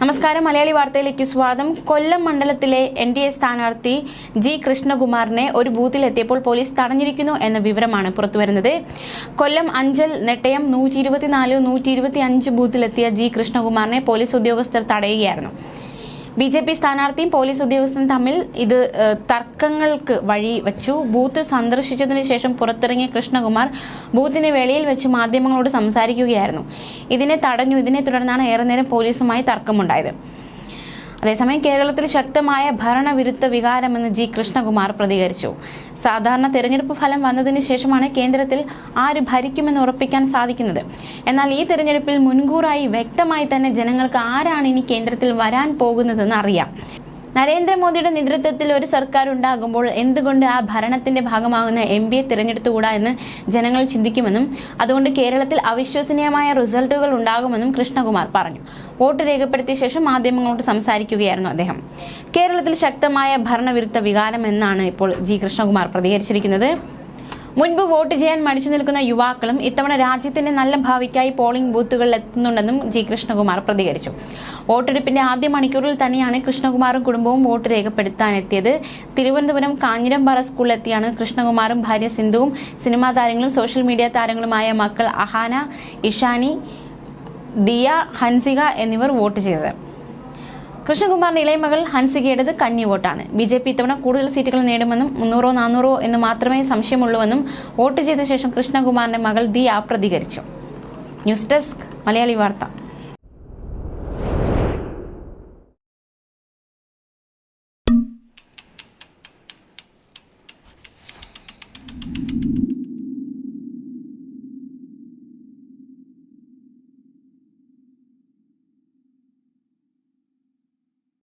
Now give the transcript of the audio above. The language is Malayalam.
നമസ്കാരം. മലയാളി വാർത്തയിലേക്ക് സ്വാഗതം. കൊല്ലം മണ്ഡലത്തിലെ എൻ ഡി എ സ്ഥാനാർത്ഥി ജി കൃഷ്ണകുമാറിനെ ഒരു ബൂത്തിലെത്തിയപ്പോൾ പോലീസ് തടഞ്ഞിരിക്കുന്നു എന്ന വിവരമാണ് പുറത്തുവരുന്നത്. കൊല്ലം അഞ്ചൽ നെട്ടയം നൂറ്റി ഇരുപത്തിനാല് നൂറ്റി ഇരുപത്തി അഞ്ച് ബൂത്തിലെത്തിയ ജി കൃഷ്ണകുമാറിനെ പോലീസ് ഉദ്യോഗസ്ഥർ തടയുകയായിരുന്നു. ബി ജെ പി സ്ഥാനാർത്ഥിയും പോലീസ് ഉദ്യോഗസ്ഥനും തമ്മിൽ ഇത് തർക്കങ്ങൾക്ക് വഴി വച്ചു. ബൂത്ത് സന്ദർശിച്ചതിന് ശേഷം പുറത്തിറങ്ങിയ കൃഷ്ണകുമാർ ബൂത്തിന് വെളിയിൽ വെച്ച് മാധ്യമങ്ങളോട് സംസാരിക്കുകയായിരുന്നു. ഇതിനെ തടഞ്ഞു. ഇതിനെ തുടർന്നാണ് ഏറെ നേരം പോലീസുമായി തർക്കമുണ്ടായത്. അതേസമയം കേരളത്തിൽ ശക്തമായ ഭരണവിരുദ്ധ വികാരമെന്ന് ജി. കൃഷ്ണകുമാർ പ്രതികരിച്ചു. സാധാരണ തെരഞ്ഞെടുപ്പ് ഫലം വന്നതിന് ശേഷമാണ് കേന്ദ്രത്തിൽ ആര് ഭരിക്കുമെന്ന് ഉറപ്പിക്കാൻ സാധിക്കുന്നത്. എന്നാൽ ഈ തെരഞ്ഞെടുപ്പിൽ മുൻകൂറായി വ്യക്തമായി തന്നെ ജനങ്ങൾക്ക് ആരാണ് ഇനി കേന്ദ്രത്തിൽ വരാൻ പോകുന്നതെന്ന് അറിയാം. നരേന്ദ്രമോദിയുടെ നേതൃത്വത്തിൽ ഒരു സർക്കാർ ഉണ്ടാകുമ്പോൾ എന്തുകൊണ്ട് ആ ഭരണത്തിന്റെ ഭാഗമാകുന്ന എം പിയെ തിരഞ്ഞെടുത്തുകൂടാ എന്ന് ജനങ്ങൾ ചിന്തിക്കുമെന്നും അതുകൊണ്ട് കേരളത്തിൽ അവിശ്വസനീയമായ റിസൾട്ടുകൾ ഉണ്ടാകുമെന്നും കൃഷ്ണകുമാർ പറഞ്ഞു. വോട്ട് രേഖപ്പെടുത്തിയ ശേഷം മാധ്യമങ്ങളോട് സംസാരിക്കുകയായിരുന്നു അദ്ദേഹം. കേരളത്തിൽ ശക്തമായ ഭരണവിരുദ്ധ വികാരം എന്നാണ് ഇപ്പോൾ ജി കൃഷ്ണകുമാർ പ്രതികരിച്ചിരിക്കുന്നത്. മുൻപ് വോട്ട് ചെയ്യാൻ മടിച്ചു നിൽക്കുന്ന യുവാക്കളും ഇത്തവണ രാജ്യത്തിന്റെ നല്ല ഭാവിക്കായി പോളിംഗ് ബൂത്തുകളിൽ എത്തുന്നുണ്ടെന്നും ജി കൃഷ്ണകുമാർ പ്രതികരിച്ചു. വോട്ടെടുപ്പിന്റെ ആദ്യ മണിക്കൂറിൽ തന്നെയാണ് കൃഷ്ണകുമാറും കുടുംബവും വോട്ട് രേഖപ്പെടുത്താനെത്തിയത്. തിരുവനന്തപുരം കാഞ്ഞിരമ്പാറ സ്കൂളിലെത്തിയാണ് കൃഷ്ണകുമാറും ഭാര്യ സിന്ധുവും. സിനിമാ താരങ്ങളും സോഷ്യൽ മീഡിയ താരങ്ങളുമായ മക്കൾ അഹാന ഇഷാനി ദിയ ഹൻസിക എന്നിവർ വോട്ട് ചെയ്തത്. കൃഷ്ണകുമാറിന്റെ ഇളയമകൾ ഹൻസികയുടേത് കന്നി വോട്ടാണ്. ബി ജെ പി ഇത്തവണ കൂടുതൽ സീറ്റുകൾ നേടുമെന്നും മുന്നൂറോ നാനൂറോ എന്ന് മാത്രമേ സംശയമുള്ളൂവെന്നും വോട്ട് ചെയ്ത ശേഷം കൃഷ്ണകുമാറിന്റെ മകൾ ദിയ പ്രതികരിച്ചു. ന്യൂസ് ഡെസ്ക് മലയാളി വാർത്ത.